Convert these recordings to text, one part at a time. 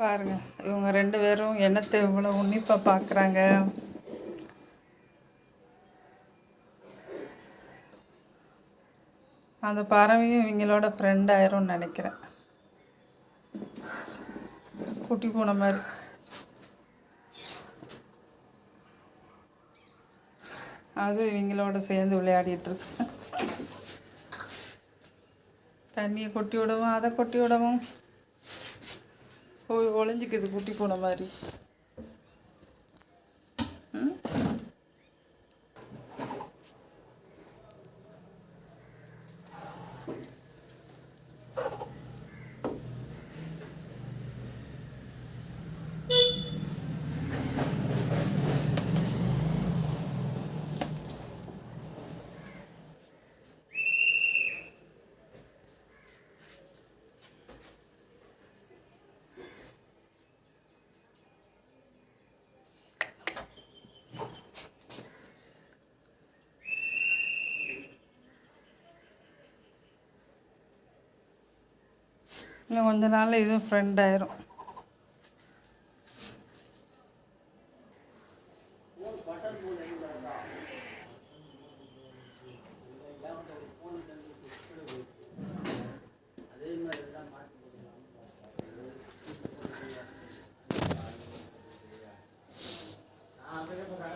பாருங்க இவங்க ரெண்டு பேரும் என்னத்தை இவ்வளோ உன்னிப்பாக பார்க்குறாங்க அந்த பறவையும் இவங்களோட ஃப்ரெண்ட் ஆயிரும்னு நினைக்கிறேன். குட்டி பூனை மாதிரி. அது இவங்களோட சேர்ந்து விளையாடிட்டு இருக்கு. தண்ணியை கொட்டி விடவும் அதை கொட்டி விடவும். போய் ஒளிஞ்சிக்குது குட்டி பூனை மாதிரி. இன்னும் கொஞ்ச நாளில் இதுவும் ஃப்ரெண்ட் ஆயிரும்.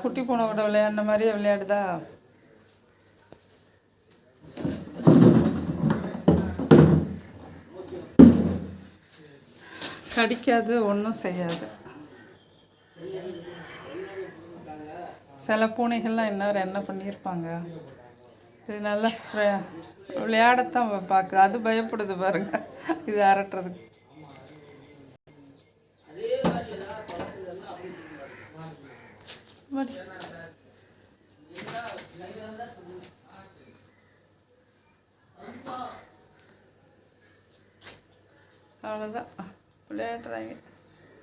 குட்டி பூனை கூட விளையாடின மாதிரியே விளையாடுதா? கடிக்காது ஒன்றும் செய்யாது. சில பூனைகள்லாம் இன்னும் என்ன பண்ணியிருப்பாங்க? இது நல்லா விளையாடத்தான் பார்க்குது. அது பயப்படுது பாருங்க. இது அரட்டுறதுக்கு. அவ்வளோதான் പുള്ളിയായിട്ട്